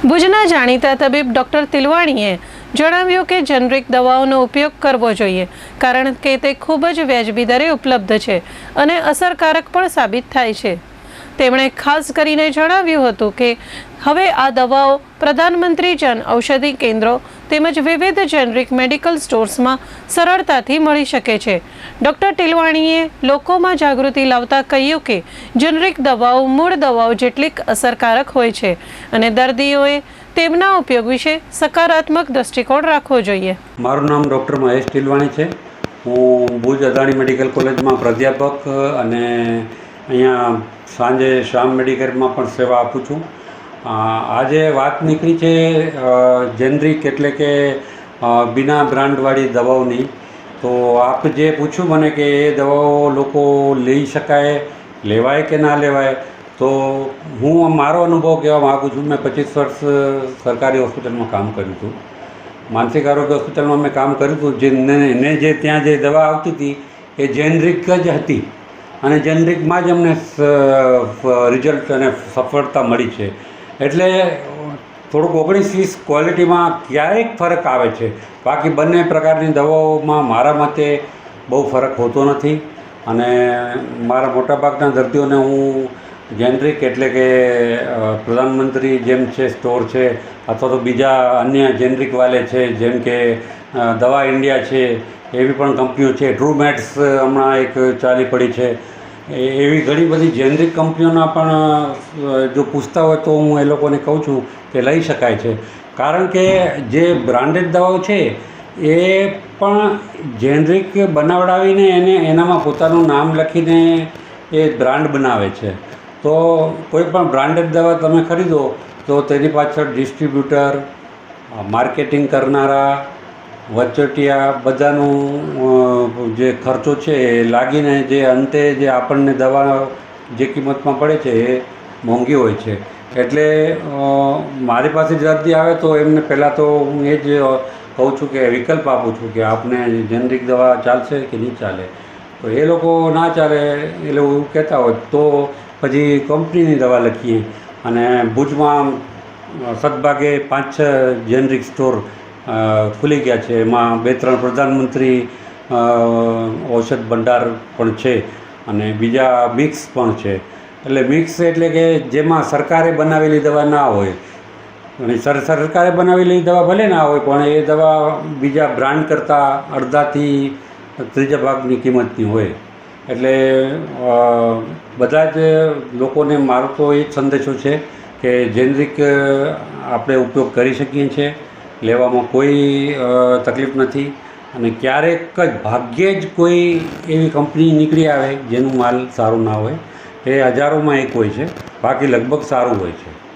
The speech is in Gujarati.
ભુજના જાણીતા તબીબ ડૉક્ટર તિલવાણીએ જણાવ્યું કે જનરિક દવાઓનો ઉપયોગ કરવો જોઈએ, કારણ કે તે ખૂબ જ વ્યાજબી દરે ઉપલબ્ધ છે અને અસરકારક પણ સાબિત થાય છે. તેમણે ખાસ કરીને જણાવ્યું હતું કે હવે આ દવાઓ પ્રધાનમંત્રી જન ઔષધિ કેન્દ્રો તેમજ વિવિધ જેનરિક મેડિકલ સ્ટોર્સમાં સરળતાથી મળી શકે છે. ડૉક્ટર ટિલવાણીએ લોકોમાં જાગૃતિ લાવતા કહ્યું કે જેનરિક દવાઓ મૂળ દવાઓ જેટલી અસરકારક હોય છે અને દર્દીઓએ તેમના ઉપયોગ વિશે સકારાત્મક દ્રષ્ટિકોણ રાખવો જોઈએ. મારું નામ ડૉક્ટર મહેશ ટીલવાણી છે. હું ભુજ અદાણી મેડિકલ કોલેજમાં પ્રાધ્યાપક અને અહીંયા સાંજે શ્યામ મેડિકલમાં પણ સેવા આપું છું. આજે વાત નીકળી છે જેનરિક એટલે કે બિના બ્રાન્ડવાળી દવાઓની. તો આપ જે પૂછ્યું મને કે એ દવાઓ લોકો લઈ શકાય, લેવાય કે ના લેવાય, તો હું મારો અનુભવ કહેવા માગું છું. મેં પચીસ વર્ષ સરકારી હોસ્પિટલમાં કામ કર્યું હતું. માનસિક આરોગ્ય હોસ્પિટલમાં મેં કામ કર્યું હતું. જે ને ને જે ત્યાં જે દવા આવતી હતી, એ જેનરિક જ હતી. અને જેનરિકમાં જ અમને રિઝલ્ટ અને સફળતા મળી છે. એટલે થોડુંક ઓગણીસ વીસ ક્વોલિટીમાં ક્યારેક ફરક આવે છે. બાકી બંને પ્રકારની દવાઓમાં મારા મતે બહુ ફરક હોતો નથી. અને મારા મોટાભાગના દર્દીઓને હું જેનરિક એટલે કે પ્રધાનમંત્રી જેમ છે સ્ટોર છે, અથવા તો બીજા અન્ય જેનરિક વાલે છે, જેમ કે દવા ઇન્ડિયા છે એવી પણ કંપનીઓ છે. ટ્રુમેટ્સ હમણાં એક ચાલી પડી છે. એવી ઘણી બધી જેનરિક કંપનીઓના પણ જો પૂછતા હોય તો હું એ લોકોને કહું છું કે લઈ શકાય છે. કારણ કે જે બ્રાન્ડેડ દવાઓ છે, એ પણ જેનરિક બનાવડાવીને એને, એનામાં પોતાનું નામ લખીને એ બ્રાન્ડ બનાવે છે. તો કોઈ પણ બ્રાન્ડેડ દવા તમે ખરીદો, તો તેની પાછળ ડિસ્ટ્રીબ્યુટર માર્કેટિંગ કરનારા વચોટિયા બધાનું જે ખર્ચો છે એ લાગીને જે અંતે જે આપણને દવા જે કિંમતમાં પડે છે એ મોંઘી હોય છે. એટલે મારી પાસે દર્દી આવે તો એમને પહેલાં તો હું એ જ કહું છું કે વિકલ્પ આપું છું કે આપને જેનરિક દવા ચાલશે કે નહીં ચાલે. તો એ લોકો ના ચાલે એ લોકો એવું કહેતા હોય તો પછી કંપનીની દવા લખીએ. અને ભુજમાં સદભાગે પાંચ છ જેનરિક સ્ટોર ખુલી ગયા છે. એમાં બે ત્રણ પ્રધાનમંત્રી ઔષધ ભંડાર પણ છે અને બીજા મિક્સ પણ છે. એટલે મિક્સ એટલે કે જેમાં સરકારે બનાવેલી દવા ના હોય. અને સર, સરકારે બનાવેલી દવા ભલે ના હોય, પણ એ દવા બીજા બ્રાન્ડ કરતાં અડધાથી ત્રીજા ભાગની કિંમતની હોય. એટલે બધા જ લોકોને મારો તો એ જ સંદેશો છે કે જેનરિક આપણે ઉપયોગ કરી શકીએ છીએ. લેવામાં કોઈ તકલીફ નથી. અને ક્યારેક જ ભાગ્યે જ કોઈ એવી કંપની નીકળી આવે જેનું માલ સારું ના હોય. એ હજારોમાં એક હોય છે. બાકી લગભગ સારું હોય છે.